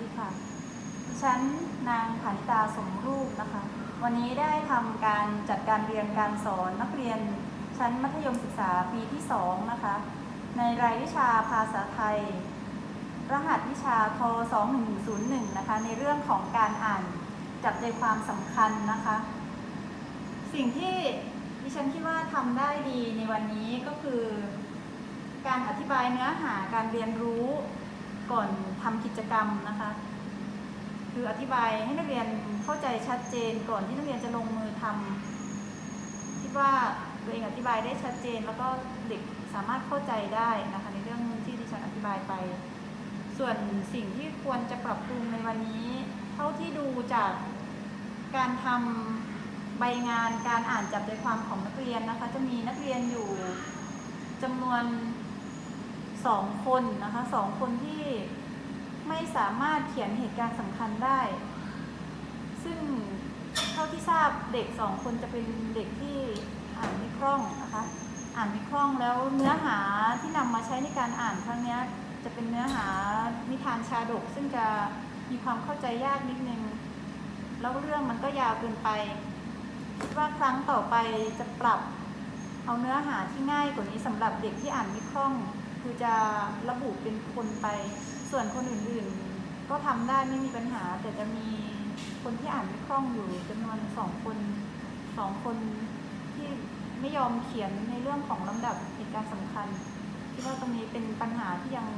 ดีค่ะดิฉันนางฐานิตาสมรูปนะคะ วันนี้ได้ทำการจัดการเรียนการสอนนักเรียนชั้นมัธยมศึกษาปีที่ 2 นะคะ ในรายวิชาภาษาไทย รหัสวิชาท2101 นะคะ ในเรื่องของการอ่านจับใจความสำคัญนะคะ สิ่งที่ดิฉันคิดว่าทำได้ดีในวันนี้ก็คือ การอธิบายเนื้อหาการเรียนรู้ก่อน ทำกิจกรรมนะคะ คืออธิบายให้นักเรียนเข้าใจชัดเจนก่อนที่นักเรียนจะลงมือทำคิดว่าตัวเองอธิบายได้ชัดเจน แล้วก็เด็กสามารถเข้าใจได้นะคะ ในเรื่องที่ดิฉันอธิบายไป ส่วนสิ่งที่ควรจะปรับปรุงในวันนี้ เท่าที่ดูจากการทำใบงานการอ่านจับใจความของนักเรียนนะคะ จะมีนักเรียนอยู่จำนวนสองคนนะคะสองคนที่ ไม่สามารถเขียนเหตุการณ์สำคัญได้ ซึ่งเท่าที่ทราบเด็กสองคนจะเป็นเด็กที่อ่านไม่คล่องนะคะ อ่านไม่คล่องแล้วเนื้อหาที่นำมาใช้ในการอ่านครั้งนี้จะเป็นเนื้อหานิทานชาดก ซึ่งจะมีความเข้าใจยากนิดนึง แล้วเรื่องมันก็ยาวเกินไปคิดว่าครั้งต่อไปจะปรับเอาเนื้อหาที่ง่ายกว่านี้สำหรับเด็กที่อ่านไม่คล่อง คือจะระบุเป็นคนไป ส่วนคนอื่นๆ ก็ทำได้ไม่มีปัญหา แต่จะมีคนที่อ่านไม่คล่องอยู่จำนวนสองคนสองคนที่ไม่ยอมเขียนในเรื่องของลำดับเหตุการณ์สำคัญคิดว่าตรงนี้เป็นปัญหาที่ยัง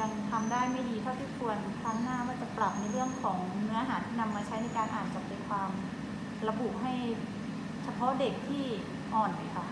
ยังทำได้ไม่ดีเท่าที่ควรครั้งหน้าว่าจะปรับในเรื่องของเนื้อหาที่นำมาใช้ในการอ่านจับใจความระบุให้เฉพาะเด็กที่อ่อนเลยค่ะ